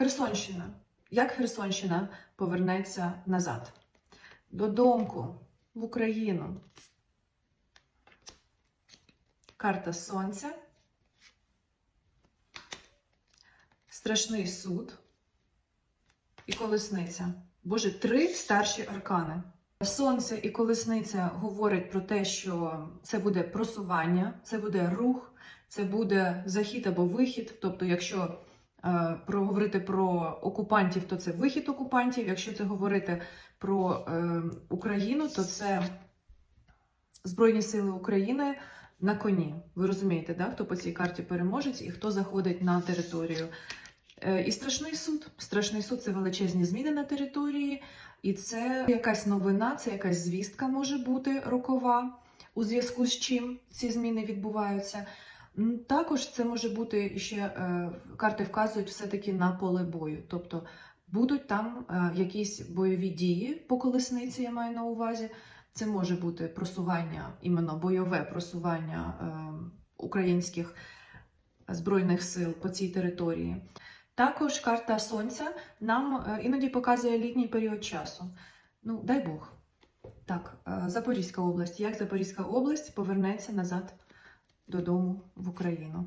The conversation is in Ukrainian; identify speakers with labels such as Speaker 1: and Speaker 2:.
Speaker 1: Херсонщина. Як Херсонщина повернеться назад? Додомку в Україну. Карта Сонця. Страшний суд і колесниця. Боже, три старші аркани. Сонце і колесниця говорять про те, що це буде просування, це буде рух, це буде захід або вихід. Тобто, якщо е, проговорити про окупантів, то це вихід окупантів. Якщо це говорити про е, Україну, то це Збройні Сили України на коні. Ви розумієте, да? хто по цій карті переможець і хто заходить на територію. Е, І страшний суд. Страшний суд це величезні зміни на території, і це якась новина, це якась звістка може бути рокова, у зв'язку з чим ці зміни відбуваються. Також це може бути ще е, карти вказують все-таки на поле бою. Тобто будуть там е, якісь бойові дії по колесниці, я маю на увазі. Це може бути просування, іменно бойове просування е, українських збройних сил по цій території. Також карта Сонця нам іноді показує літній період часу. Ну, дай Бог. Так, Запорізька область. Як Запорізька область повернеться назад додому в Україну?